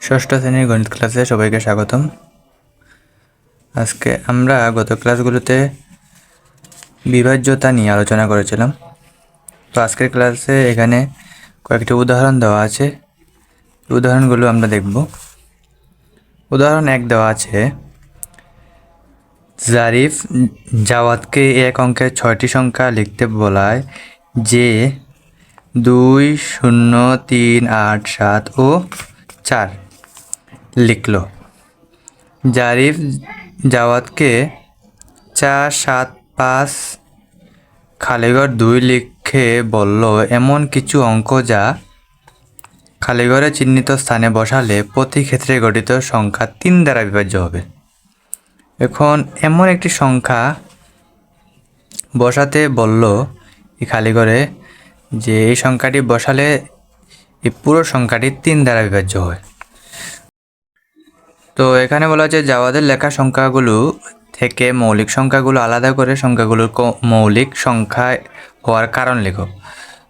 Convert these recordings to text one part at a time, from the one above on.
ষষ্ঠ শ্রেণির গণিত ক্লাসে সবাইকে স্বাগতম। আজকে আমরা গত ক্লাসগুলোতে বিভাজ্যতা নিয়ে আলোচনা করেছিলাম। তো আজকের ক্লাসে এখানে কয়েকটি উদাহরণ দেওয়া আছে। উদাহরণগুলো আমরা দেখব। উদাহরণ এক দেওয়া আছে, জারিফ জাওয়াতকে এক অঙ্কের ছয়টি সংখ্যা লিখতে বলায় যে দুই, শূন্য, তিন, আট, সাত ও চার। লিখল। জারিফ জাওয়াতকে চার সাত পাঁচ খালিগড় দুই লিখে বলল, এমন কিছু অঙ্ক যা খালিগড়ে চিহ্নিত স্থানে বসালে প্রতি ক্ষেত্রে গঠিত সংখ্যা তিন দ্বারা বিভাজ্য হবে। এখন এমন একটি সংখ্যা বসাতে বলল এই খালিগড়ে যে এই সংখ্যাটি বসালে এই পুরো সংখ্যাটি তিন দ্বারা বিভাজ্য হয়। তো এখানে বলা হচ্ছে জাওয়াদের লেখা সংখ্যাগুলো থেকে মৌলিক সংখ্যাগুলো আলাদা করে সংখ্যাগুলোর মৌলিক সংখ্যা হওয়ার কারণ লেখো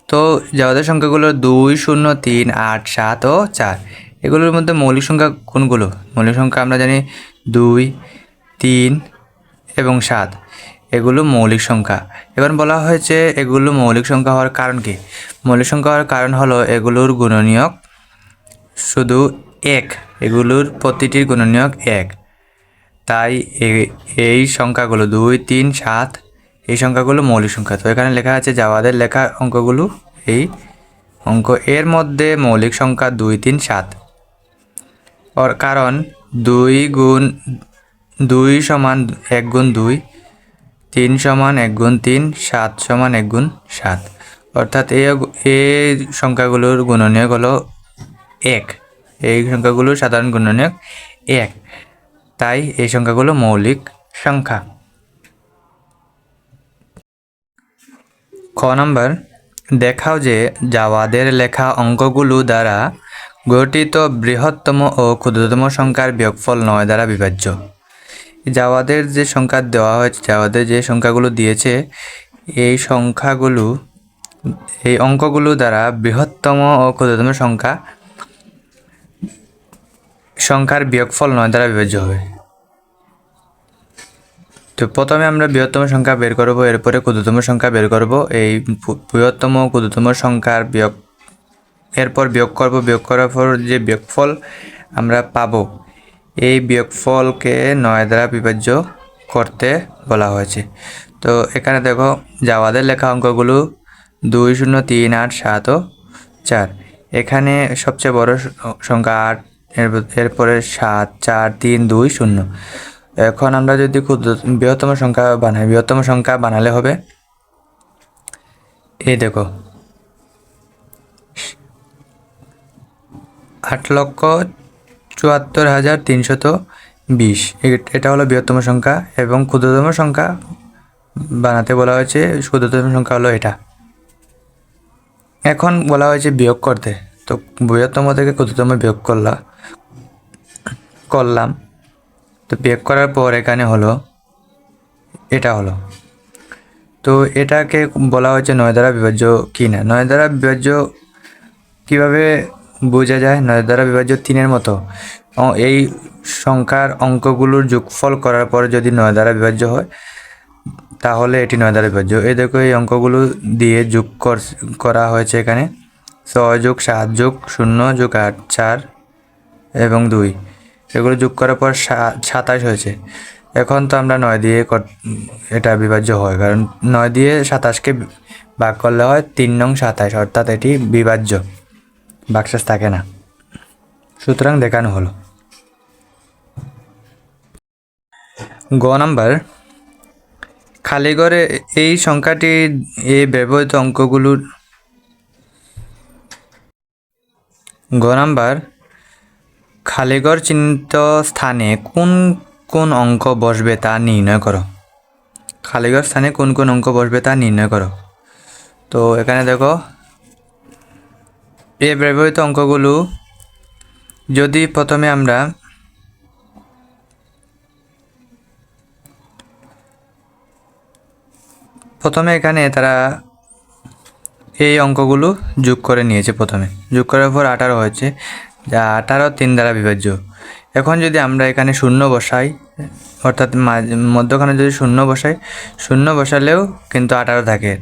তো জাওয়াদের সংখ্যাগুলো দুই, শূন্য, তিন, আট, সাত ও চার। এগুলোর মধ্যে মৌলিক সংখ্যা কোনগুলো? মৌলিক সংখ্যা আমরা জানি দুই, তিন এবং সাত। এগুলো মৌলিক সংখ্যা। এবার বলা হয়েছে এগুলো মৌলিক সংখ্যা হওয়ার কারণ কি? মৌলিক সংখ্যা হওয়ার কারণ হলো এগুলোর গুণনীয়ক শুধু এক। এগুলোর প্রতিটির গুণনীয়ক এক। তাই এই সংখ্যাগুলো দুই, তিন, সাত, এই সংখ্যাগুলো মৌলিক সংখ্যা। তো এখানে লেখা আছে জাওয়াদের লেখা অঙ্কগুলো এই অঙ্ক। এর মধ্যে মৌলিক সংখ্যা দুই, তিন, সাত। ওর কারণ দুই গুণ, দুই সমান এক গুণ দুই, তিন সমান এক গুণ তিন, সাত সমান এক গুণ সাত। অর্থাৎ এই সংখ্যাগুলোর গুণনীয় হলো এক। এই সংখ্যাগুলো সাধারণ গুণনীয়ক এক। তাই এই সংখ্যাগুলো মৌলিক সংখ্যা। খ নম্বর, দেখাও যে জাওয়াদের লেখা অঙ্কগুলো দ্বারা গঠিত বৃহত্তম ও ক্ষুদ্রতম সংখ্যার বিয়োগফল নয় দ্বারা বিভাজ্য। জাওয়াদের যে সংখ্যা দেওয়া হয়েছে, জাওয়াদের যে সংখ্যাগুলো দিয়েছে, এই সংখ্যাগুলো, এই অঙ্কগুলো দ্বারা বৃহত্তম ও ক্ষুদ্রতম সংখ্যা সংখ্যার বিয়োগফল নয় দ্বারা বিভাজ্য হবে। তো প্রথমে আমরা বৃহত্তম সংখ্যা বের করব, এরপরে ক্ষুদ্রতম সংখ্যা বের করব। এই বৃহত্তম ক্ষুদ্রতম সংখ্যার বিয়োগ, এরপর বিয়োগ করব বিয়োগ করার পর যে বিয়োগফল আমরা পাব, এই বিয়োগফলকে নয় দ্বারা বিভাজ্য করতে বলা হয়েছে। তো এখানে দেখো জাওয়াদের লেখা অঙ্কগুলো দুই শূন্য তিন আট সাত ও চার। এখানে সবচেয়ে বড় সংখ্যা আট এরপরে সাত, চার, তিন, দুই, শূন্য। এখন আমরা যদি ক্ষুদ্র বৃহত্তম সংখ্যা বানাই, বৃহত্তম সংখ্যা বানালে হবে? এই দেখো। আট লক্ষ চুয়াত্তর হাজার তিনশত বিশ। এটা হলো বৃহত্তম সংখ্যা এবং ক্ষুদ্রতম সংখ্যা বানাতে বলা হয়েছে, ক্ষুদ্রতম সংখ্যা হলো এটা। এখন বলা হয়েছে বিয়োগ করতে। তো বৃহত্তম থেকে ক্ষুদ্রতম বিয়োগ করলা। করলাম। তো বিয়োগ করার পর এখানে হলো, এটা হলো। তো এটাকে বলা হয়েছে নয় দ্বারা বিভাজ্য কি না নয় বিভাজ্য কীভাবে বোঝা যায়? নয় বিভাজ্য তিনের মতো। এই সংখ্যার অঙ্কগুলোর যোগফল করার পর যদি নয় দ্বারা বিভাজ্য হয়, তাহলে এটি নয় দ্বারা বিভাজ্য। এই দেখো, এই অঙ্কগুলো দিয়ে যোগ করা হয়েছে এখানে। ছয় যোগ সাত যোগ শূন্য যোগ আট, চার এবং দুই। এগুলো যোগ করার পর সাতাশ হয়েছে। এখন তো আমরা নয় দিয়ে এটা বিভাজ্য হয়, কারণ নয় দিয়ে সাতাশকে ভাগ করলে হয় তিন নং সাতাশ, অর্থাৎ এটি বিভাজ্য। বাক্সাস থাকে না। সুতরাং দেখানো হলো। গ নাম্বার, খালিগড়ে এই সংখ্যাটি এই ব্যবহৃত অঙ্কগুলোর, গ নাম্বার খালিগড় চিহ্নিত স্থানে কোন কোন অঙ্ক বসবে তা নির্ণয় করো। খালিগড় স্থানে কোন কোন অঙ্ক বসবে তা নির্ণয় করো। তো এখানে দেখো এই ব্যবহৃত অঙ্কগুলো যদি প্রথমে আমরা প্রথমে এখানে তারা এই অঙ্কগুলো যোগ করে নিয়েছে প্রথমে। যোগ করার পর আঠারো হয়েছে। যা আঠারো, তিন দ্বারা বিভাজ্য। এখন যদি আমরা এখানে শূন্য বসাই, অর্থাৎ মধ্যখানে যদি শূন্য বসাই, শূন্য বসালেও কিন্তু আঠারো থাকে।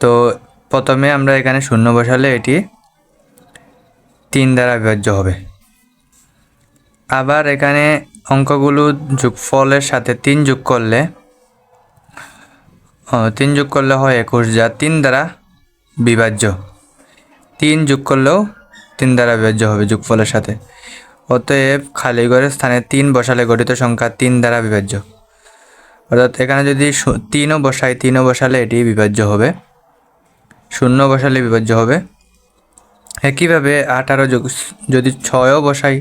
তো প্রথমে আমরা এখানে শূন্য বসালে এটি তিন দ্বারা বিভাজ্য হবে। আবার এখানে অঙ্কগুলো যোগফলের সাথে তিন যোগ করলে তিন যোগ করলে হয় একুশ, যা তিন দ্বারা বিভাজ্য। তিন যোগ করলেও তিন দ্বারা বিভাজ্য হবে যোগফলের সাথে। অতএব খালি ঘরের স্থানে তিন বসালে গঠিত সংখ্যা তিন দ্বারা বিভাজ্য। অর্থাৎ এখানে যদি তিনও বসাই, তিনও বসালে এটি বিভাজ্য হবে। শূন্য বসালে বিভাজ্য হবে। একইভাবে আঠারো যোগ, যদি ছয়ও বসাই,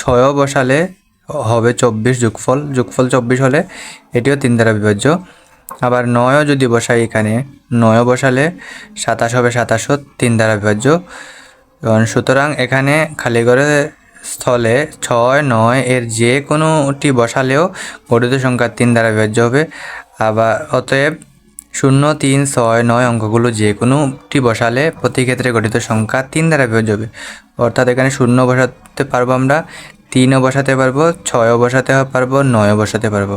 ছয়ও বসালে হবে চব্বিশ যোগফল। যোগফল চব্বিশ হলে এটিও তিন দ্বারা বিভাজ্য। আবার নয়ও যদি বসাই এখানে, নয়ও বসালে সাতাশ হবে সাতাশও তিন দ্বারা বিভাজ্য। সুতরাং এখানে খালি ঘরে স্থলে ছয়, নয় এর যে কোনোটি বসালেও গঠিত সংখ্যা তিন দ্বারা বিভাজ্য হবে। আবার অতএব শূন্য, তিন, ছয়, নয় অঙ্কগুলো যে কোনোটি বসালে প্রতি ক্ষেত্রে গঠিত সংখ্যা তিন দ্বারা বিভাজ্য হবে। অর্থাৎ এখানে শূন্য বসাতে পারব আমরা, তিনও বসাতে পারব, ছয়ও বসাতে পারব, নয়ও বসাতে পারব।